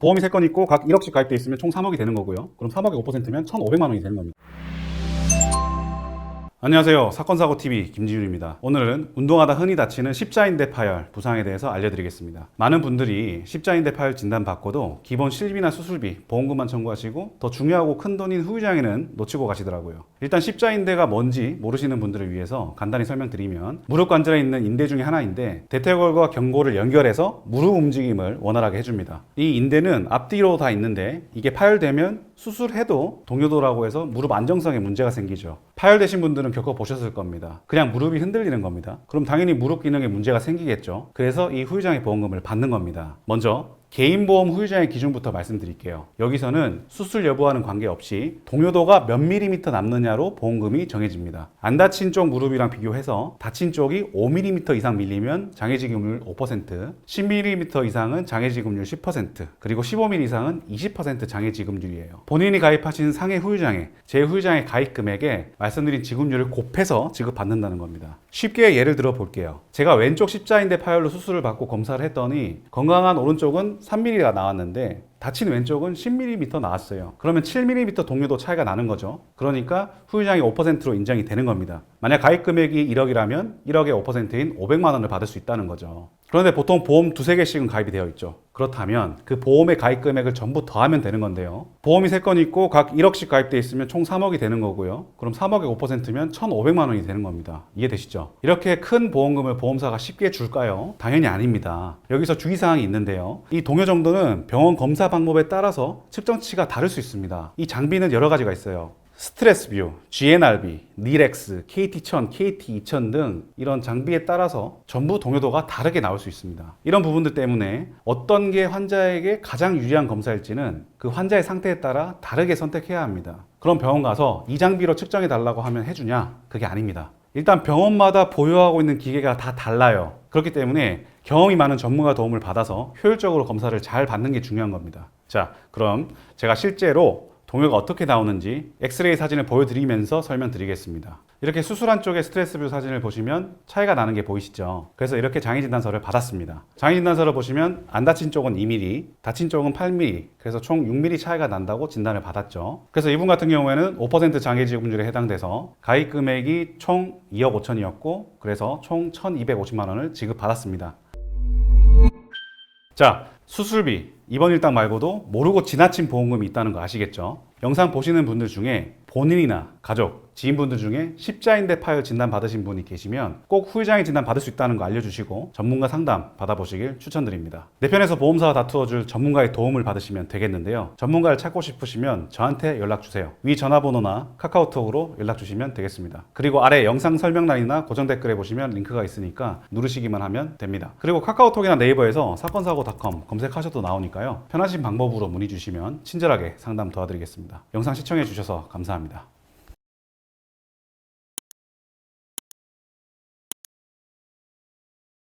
보험이 3건 있고 각 1억씩 가입돼 있으면 총 3억이 되는 거고요. 그럼 3억에 5%면 1,500만 원이 되는 겁니다. 안녕하세요. 사건 사고 TV 김지윤입니다. 오늘은 운동하다 흔히 다치는 십자인대 파열 부상에 대해서 알려드리겠습니다. 많은 분들이 십자인대 파열 진단 받고도 기본 실비나 수술비, 보험금만 청구하시고 더 중요하고 큰 돈인 후유장애는 놓치고 가시더라고요. 일단 십자인대가 뭔지 모르시는 분들을 위해서 간단히 설명드리면 무릎 관절에 있는 인대 중에 하나인데 대퇴골과 경골을 연결해서 무릎 움직임을 원활하게 해줍니다. 이 인대는 앞뒤로 다 있는데 이게 파열되면 수술해도 동요도라고 해서 무릎 안정성에 문제가 생기죠. 파열되신 분들은 겪어보셨을 겁니다. 그냥 무릎이 흔들리는 겁니다. 그럼 당연히 무릎 기능에 문제가 생기겠죠. 그래서 이 후유장애 보험금을 받는 겁니다. 먼저 개인보험 후유장애 기준부터 말씀드릴게요. 여기서는 수술 여부와는 관계없이 동요도가 몇 밀리미터 남느냐로 보험금이 정해집니다. 안 다친 쪽 무릎이랑 비교해서 다친 쪽이 5mm 이상 밀리면 장애지급률 5%, 10mm 이상은 장애지급률 10%, 그리고 15mm 이상은 20% 장애지급률이에요. 본인이 가입하신 상해 후유장애, 재후유장애 가입 금액에 말씀드린 지급률을 곱해서 지급받는다는 겁니다. 쉽게 예를 들어 볼게요. 제가 왼쪽 십자인대 파열로 수술을 받고 검사를 했더니 건강한 오른쪽은 3mm가 나왔는데 다친 왼쪽은 10mm 나왔어요. 그러면 7mm 동료도 차이가 나는 거죠. 그러니까 후유장이 5%로 인정이 되는 겁니다. 만약 가입 금액이 1억이라면 1억의 5%인 500만 원을 받을 수 있다는 거죠. 그런데 보통 보험 두세 개씩은 가입이 되어 있죠. 그렇다면 그 보험의 가입 금액을 전부 더하면 되는 건데요. 보험이 3건 있고 각 1억씩 가입돼 있으면 총 3억이 되는 거고요. 그럼 3억의 5%면 1,500만 원이 되는 겁니다. 이해되시죠? 이렇게 큰 보험금을 보험사가 쉽게 줄까요? 당연히 아닙니다. 여기서 주의사항이 있는데요. 이 동요 정도는 병원 검사 방법에 따라서 측정치가 다를 수 있습니다. 이 장비는 여러 가지가 있어요. 스트레스뷰, GNRB, 니렉스, KT1000, KT2000 등 이런 장비에 따라서 전부 동요도가 다르게 나올 수 있습니다. 이런 부분들 때문에 어떤 게 환자에게 가장 유리한 검사일지는 그 환자의 상태에 따라 다르게 선택해야 합니다. 그럼 병원 가서 이 장비로 측정해 달라고 하면 해주냐? 그게 아닙니다. 일단 병원마다 보유하고 있는 기계가 다 달라요. 그렇기 때문에 경험이 많은 전문가 도움을 받아서 효율적으로 검사를 잘 받는 게 중요한 겁니다. 자, 그럼 제가 실제로 동요가 어떻게 나오는지 엑스레이 사진을 보여드리면서 설명드리겠습니다. 이렇게 수술한 쪽의 스트레스 뷰 사진을 보시면 차이가 나는 게 보이시죠? 그래서 이렇게 장애 진단서를 받았습니다. 장애 진단서를 보시면 안 다친 쪽은 2mm, 다친 쪽은 8mm, 그래서 총 6mm 차이가 난다고 진단을 받았죠. 그래서 이분 같은 경우에는 5% 장애 지급률에 해당돼서 가입 금액이 총 2억 5천이었고, 그래서 총 1,250만 원을 지급받았습니다. 자, 수술비, 입원 일당 말고도 모르고 지나친 보험금이 있다는 거 아시겠죠? 영상 보시는 분들 중에 본인이나 가족, 지인분들 중에 십자인대 파열 진단 받으신 분이 계시면 꼭 후유장애 진단 받을 수 있다는 거 알려주시고 전문가 상담 받아보시길 추천드립니다. 내 편에서 보험사와 다투어줄 전문가의 도움을 받으시면 되겠는데요. 전문가를 찾고 싶으시면 저한테 연락주세요. 위 전화번호나 카카오톡으로 연락주시면 되겠습니다. 그리고 아래 영상 설명란이나 고정 댓글에 보시면 링크가 있으니까 누르시기만 하면 됩니다. 그리고 카카오톡이나 네이버에서 사건사고닷컴 검색하셔도 나오니까요. 편하신 방법으로 문의 주시면 친절하게 상담 도와드리겠습니다. 영상 시청해 주셔서 감사합니다.